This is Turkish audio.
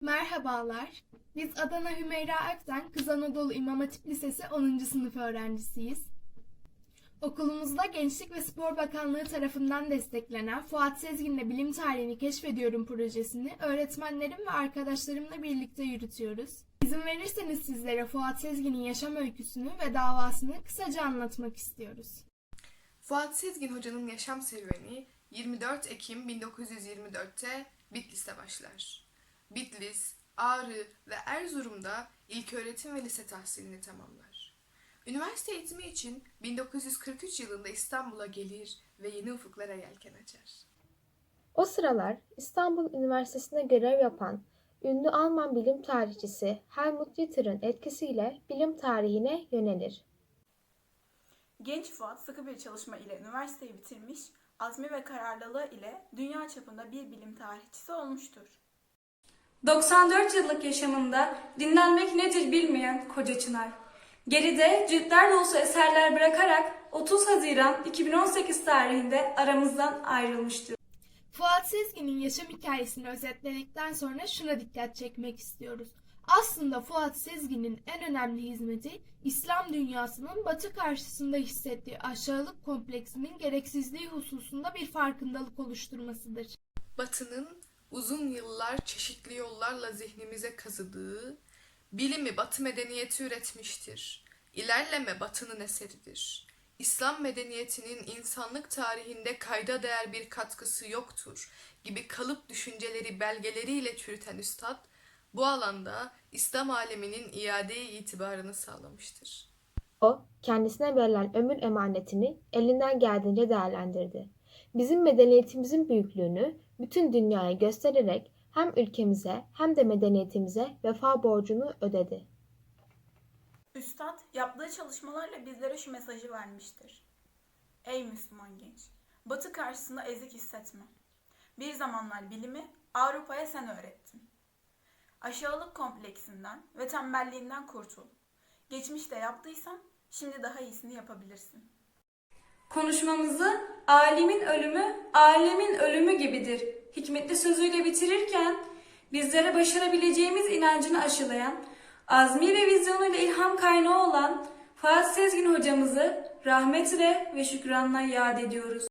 Merhabalar. Biz Adana Hümeyra Akten Kız Anadolu İmam Hatip Lisesi 10. sınıf öğrencisiyiz. Okulumuzda Gençlik ve Spor Bakanlığı tarafından desteklenen Fuat Sezgin'le Bilim Tarihini Keşfediyorum projesini öğretmenlerim ve arkadaşlarımla birlikte yürütüyoruz. İzin verirseniz sizlere Fuat Sezgin'in yaşam öyküsünü ve davasını kısaca anlatmak istiyoruz. Fuat Sezgin Hoca'nın yaşam serüveni 24 Ekim 1924'te Bitlis'te başlar. Bitlis, Ağrı ve Erzurum'da ilköğretim ve lise tahsilini tamamlar. Üniversite eğitimi için 1943 yılında İstanbul'a gelir ve yeni ufuklara yelken açar. O sıralar İstanbul Üniversitesi'nde görev yapan ünlü Alman bilim tarihçisi Helmut Ritter'ın etkisiyle bilim tarihine yönelir. Genç Fuat sıkı bir çalışma ile üniversiteyi bitirmiş, azmi ve kararlılığı ile dünya çapında bir bilim tarihçisi olmuştur. 94 yıllık yaşamında dinlenmek nedir bilmeyen koca Çınar. Geride ciltler dolusu eserler bırakarak 30 Haziran 2018 tarihinde aramızdan ayrılmıştır. Fuat Sezgin'in yaşam hikayesini özetledikten sonra şuna dikkat çekmek istiyoruz. Aslında Fuat Sezgin'in en önemli hizmeti İslam dünyasının batı karşısında hissettiği aşağılık kompleksinin gereksizliği hususunda bir farkındalık oluşturmasıdır. Batı'nın uzun yıllar çeşitli yollarla zihnimize kazıdığı, bilimi Batı medeniyeti üretmiştir. İlerleme Batı'nın eseridir. İslam medeniyetinin insanlık tarihinde kayda değer bir katkısı yoktur gibi kalıp düşünceleri belgeleriyle çürüten üstad, bu alanda İslam aleminin iade itibarını sağlamıştır. O, kendisine verilen ömür emanetini elinden geldiğince değerlendirdi. Bizim medeniyetimizin büyüklüğünü bütün dünyaya göstererek hem ülkemize hem de medeniyetimize vefa borcunu ödedi. Üstad yaptığı çalışmalarla bizlere şu mesajı vermiştir. Ey Müslüman genç! Batı karşısında ezik hissetme. Bir zamanlar bilimi Avrupa'ya sen öğrettin. Aşağılık kompleksinden ve tembelliğinden kurtul. Geçmişte yaptıysan şimdi daha iyisini yapabilirsin. Konuşmamızı alimin ölümü, alemin ölümü gibidir. Hikmetli sözüyle bitirirken bizlere başarabileceğimiz inancını aşılayan, azmi ve vizyonuyla ilham kaynağı olan Fuat Sezgin hocamızı rahmetle ve şükranla yad ediyoruz.